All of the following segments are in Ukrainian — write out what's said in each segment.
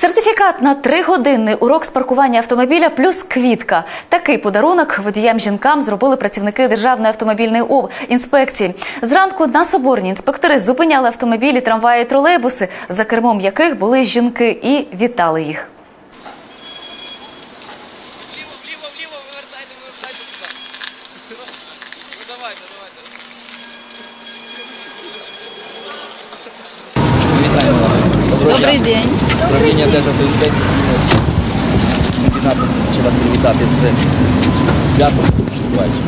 Сертифікат на тригодинний урок з паркування автомобіля плюс квітка. Такий подарунок водіям жінкам зробили працівники Державної автомобільної інспекції. Зранку на Соборній інспектори зупиняли автомобілі, трамваї, тролейбуси, за кермом яких були жінки, і вітали їх. Добрий день. Управління Державтоінспекції хочу вас привітати з святом Бачу.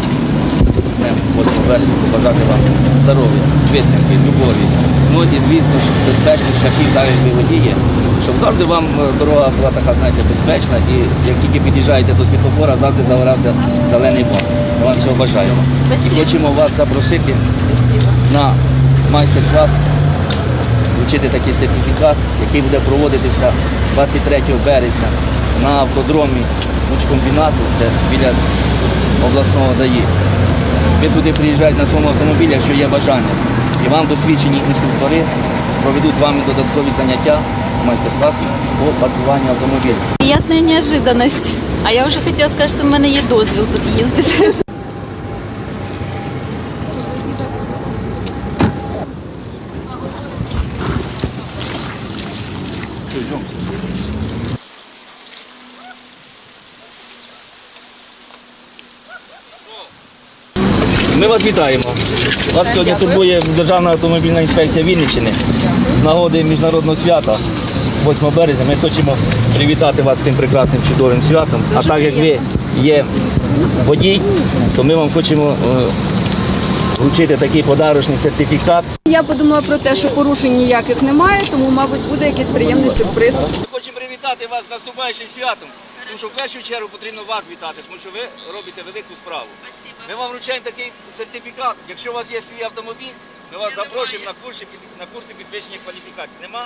Днем 8 вересня, побажати вам здоров'я, витримки, любові. Ну і звісно ж безпечних шляхів навіть ви водіє, щоб завжди вам е, дорога була така, знаєте, безпечна і як тільки під'їжджаєте до світлофора, завжди загорався зелений бок. Ми вам цього бажаємо. І хочемо вас запросити на майстер-клас вручити такий сертифікат, який буде проводитися 23 березня на автодромі мучкомбінату, це біля обласного ДАІ. Ви туди приїжджаєте на своєму автомобілі, якщо є бажання. І вам досвідчені інструктори проведуть з вами додаткові заняття майстер-класу по паркуванню автомобіля. Приятная неожиданность. А я вже хотіла сказати, що в мене є дозвіл тут їздити. Ми вас вітаємо. Вас сьогодні турбує Державна автомобільна інспекція Вінниччини з нагоди міжнародного свята 8 березня. Ми хочемо привітати вас з цим прекрасним чудовим святом. а так як ви є водій, то ми вам хочемо е, вручити такий подарочний сертифікат. Я подумала про те, що порушень ніяких немає, тому, мабуть, буде якийсь приємний сюрприз. Ми хочемо привітати вас з наступаючим святом, тому що в першу чергу потрібно вас вітати, тому що ви робите велику справу. Ми вам вручаємо такий сертифікат. Якщо у вас є свій автомобіль, ми вас запрошуємо на курси, під- на курси підвищення кваліфікації. Нема?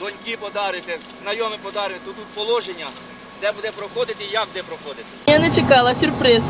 Доньки подарите, знайомі подарите, тут положення, де буде проходити і як буде проходити. Я не чекала, сюрприз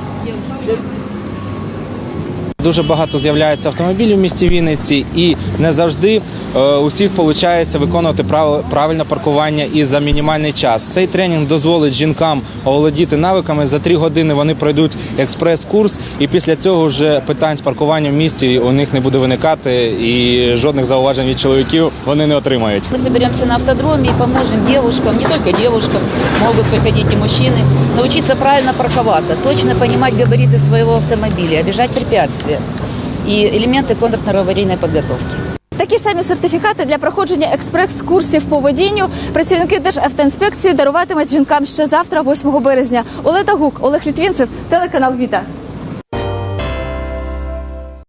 Дуже багато з'являється автомобілів в місті Вінниці, і не завжди е, у всіх виходить виконувати прав- правильне паркування і за мінімальний час. Цей тренінг дозволить жінкам оволодіти навиками. За три години вони пройдуть експрес-курс, і після цього вже питань з паркуванням в місті у них не буде виникати, і жодних зауважень від чоловіків вони не отримають. Мы соберемся на автодроме и поможем девушкам, не только девушкам, могут приходить и мужчины, научиться правильно парковаться, точно понимать габариты своего автомобиля, обижать препятствия и элементы контрно-аварийной подготовки. Такі самі сертифікати для проходження експрес-курсів по водінню працівники Державтоінспекції даруватимуть жінкам ще завтра, 8 березня. Олета Гук, Олег Літвінцев, телеканал Віта.